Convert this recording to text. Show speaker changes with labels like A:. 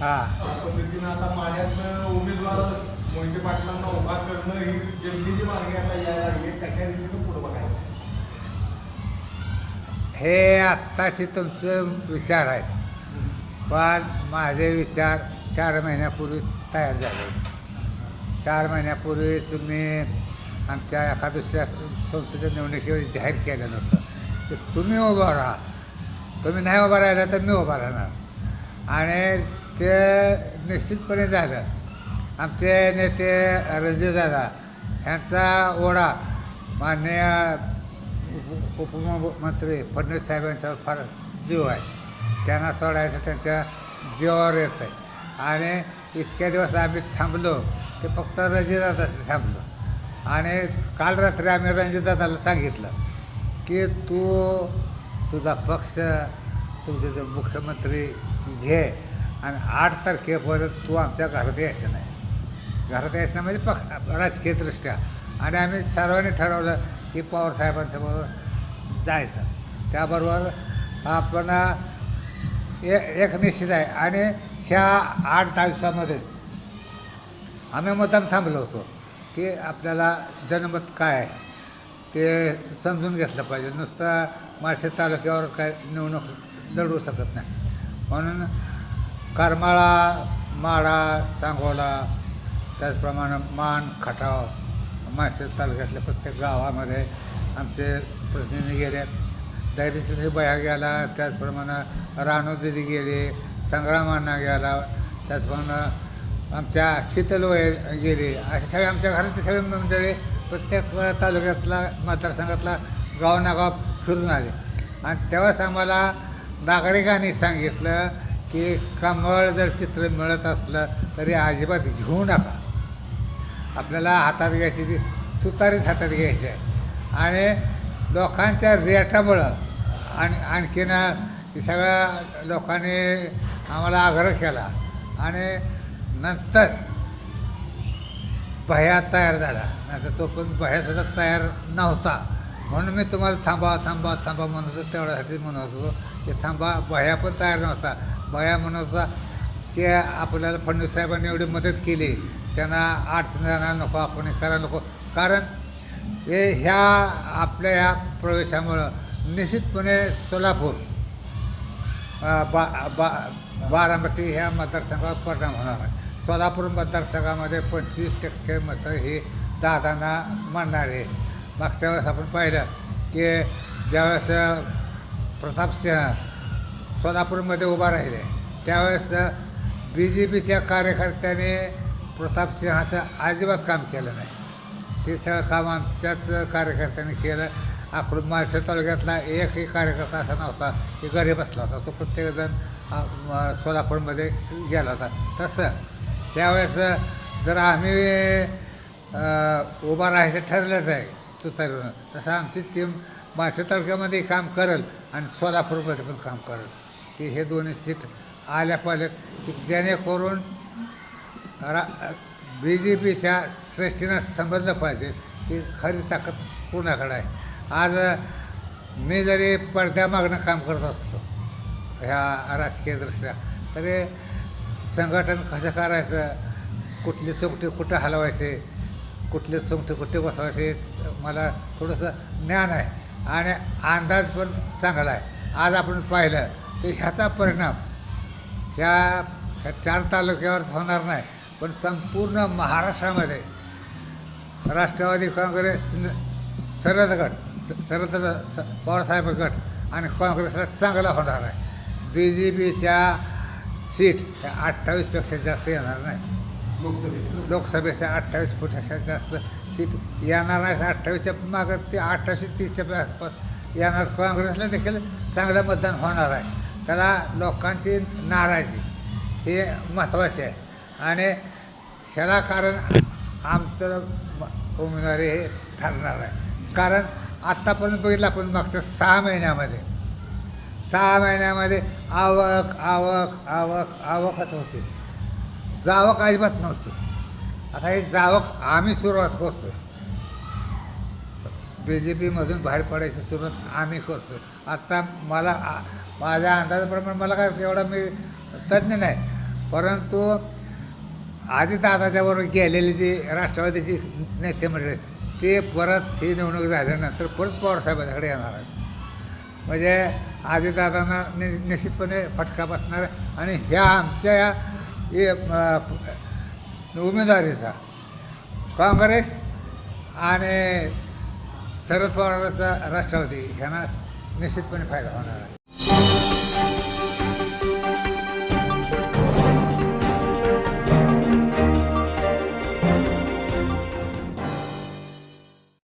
A: हा.
B: पद्धतीनं आता माड्यातनं उमेदवार मोहिते पाटलांना उभा करणं ही जनतेची मागणी आता यायला लागली. कशा रीतीनं पुढे बघायला
A: हे आत्ताचे तुमचं विचार आहेत. पण माझे विचार चार महिन्यापूर्वी तयार झाले होते. चार महिन्यापूर्वीच मी आमच्या एका दुसऱ्या संस्थेच्या निवडणुकीवर जाहीर केलं नव्हतं. की तुम्ही उभं राहा. तुम्ही नाही उभा राहिला तर मी उभा राहणार. आणि ते निश्चितपणे झालं. आमचे नेते रणजितदादा ह्यांचा ओढा माननीय उप उपमुख्यमंत्री फडणवीस साहेबांच्यावर फार जीव आहे. त्यांना सोडायचं त्यांच्या जीवावर येत आहे आणि इतक्या दिवस आम्ही थांबलो ते फक्त रणजितदादाशी थांबलो. आणि काल रात्री आम्ही रणजितदादाला सांगितलं की तू तुझा पक्ष तुमचे जे मुख्यमंत्री घे आणि आठ तारखेपर्यंत तू आमच्या घरात यायचं नाही. घरात यायचं नाही म्हणजे पक्ष राजकीयदृष्ट्या आणि आम्ही सर्वांनी ठरवलं की पवार जायचं. त्याबरोबर आपण ए एक निश्चित आहे. आणि ह्या आठ दहा दिवसामध्ये आम्ही मुद्दाम थांबलो होतो की आपल्याला जनमत काय आहे ते समजून घेतलं पाहिजे. नुसतं माळशे तालुक्यावर काय निवडणूक लढवू शकत नाही. म्हणून करमाळा माडा सांगोला त्याचप्रमाणे मान खटाव माळशे तालुक्यातल्या प्रत्येक गावामध्ये आमचे प्रतिनिधी गेले. धैर्यशील बया गेला त्याचप्रमाणे राणू दिदी संग्रामांना गेला त्याचप्रमाणे आमच्या शीतल गेले गेली. असे सगळे आमच्या घरातले सगळे मंडळी प्रत्येक तालुक्यातला मतदारसंघातला गाव नागाव फिरून आले. आणि तेव्हाच आम्हाला नागरिकांनी सांगितलं की कमळ जर चित्र मिळत असलं तरी अजिबात घेऊ नका. आपल्याला हातात घ्यायची ती तुतारीच हातात घ्यायची आहे. आणि लोकांच्या रेटामुळं आणि आणखीन सगळ्या लोकांनी आम्हाला आग्रह केला आणि नंतर भया तयार झाला. नाहीतर तो पण भयासुद्धा तयार नव्हता. म्हणून मी तुम्हाला थांबा थांबा थांबा म्हणत होतो तेवढ्यासाठी म्हणत होतो. की थांबा बया पण तयार नव्हता. भया म्हणत होता ते आपल्याला फडणवीस साहेबांनी एवढी मदत केली त्यांना आठ जणांना नको आपण हे करायला नको. कारण हे ह्या आपल्या ह्या प्रवेशामुळं निश्चितपणे सोलापूर बा बा बारामती ह्या मतदारसंघावर परिणाम होणार आहे. सोलापूर मतदारसंघामध्ये पंचवीस टक्के मतं ही दादांना मांडणार आहे. मागच्या वेळेस आपण पाहिलं की ज्यावेळेस प्रताप सिंह सोलापूरमध्ये उभा राहिले. त्यावेळेस बी जे पीच्या कार्यकर्त्याने प्रतापसिंहाचं अजिबात काम केलं नाही. ते सगळं काम आमच्याच कार्यकर्त्यांनी केलं. आकडून माळशे तालुक्यातला एकही कार्यकर्ता असा नव्हता. की घरी बसला होता. तो प्रत्येकजण सोलापूरमध्ये गेला होता. तसं त्यावेळेस जर आम्ही उभा राहायचं ठरलंच आहे तुतारीवरून तसं आमची टीम माळशे तालुक्यामध्ये काम करेल आणि सोलापूरमध्ये पण काम करेल. की हे दोन्ही सीट आल्या पाहिजेत की जेणेकरून रा बी जे पीच्या श्रेष्ठीनं समजलं पाहिजे की खरी ताकद कोणाकडे आहे? आज मी जरी पडद्यामागणं काम करत असतो ह्या राजकीयदृष्ट्या तरी संघटन कसं करायचं? कुठली सोंगटी कुठं हलवायचे? कुठले सुमटे कुठे बसवायचे? मला थोडंसं ज्ञान आहे. आणि अंदाज पण चांगला आहे. आज आपण पाहिलं तर ह्याचा परिणाम ह्या ह्या चार तालुक्यावर होणार नाही पण संपूर्ण महाराष्ट्रामध्ये राष्ट्रवादी काँग्रेस शरद गट स- शरद पवारसाहेब गट आणि काँग्रेसला चांगला होणार आहे. बी जे पीच्या सीट ह्या अठ्ठावीसपेक्षा जास्त येणार नाही.
B: लोकसभेत.
A: लोकसभेच्या अठ्ठावीस फुटाच्या जास्त सीट येणार नाही अठ्ठावीसच्या मागं ते अठ्ठावीसशे तीसच्या आसपास येणार. काँग्रेसला देखील चांगलं मतदान होणार आहे. त्याला लोकांची नाराजी हे महत्त्वाचे आहे. आणि ह्याला कारण आमचं उमेदवारी हे ठरणार आहे. कारण आत्तापर्यंत बघितलं आपण मागच्या सहा महिन्यामध्ये. सहा महिन्यामध्ये आवक आवक आवक आवकच होते. जावक अजिबात नव्हती. आता हे जावक आम्ही सुरुवात करतो बी जे पीमधून बाहेर पडायची सुरुवात आम्ही करतो आत्ता मला माझ्या अंदाजाप्रमाणे मला काय एवढा मी तज्ज्ञ नाही. परंतु आधी दादाच्याबरोबर गेलेली जी राष्ट्रवादीची नेते मंडळी ते परत ही निवडणूक झाल्यानंतर परत पवारसाहेबांच्याकडे येणार आहेत. म्हणजे आदिदादांना नि निश्चितपणे फटका बसणार आणि ह्या आमच्या या उमेदवारीचा. काँग्रेस आणि शरद पवारांचा राष्ट्रवादी ह्यांना निश्चितपणे फायदा होणार आहे.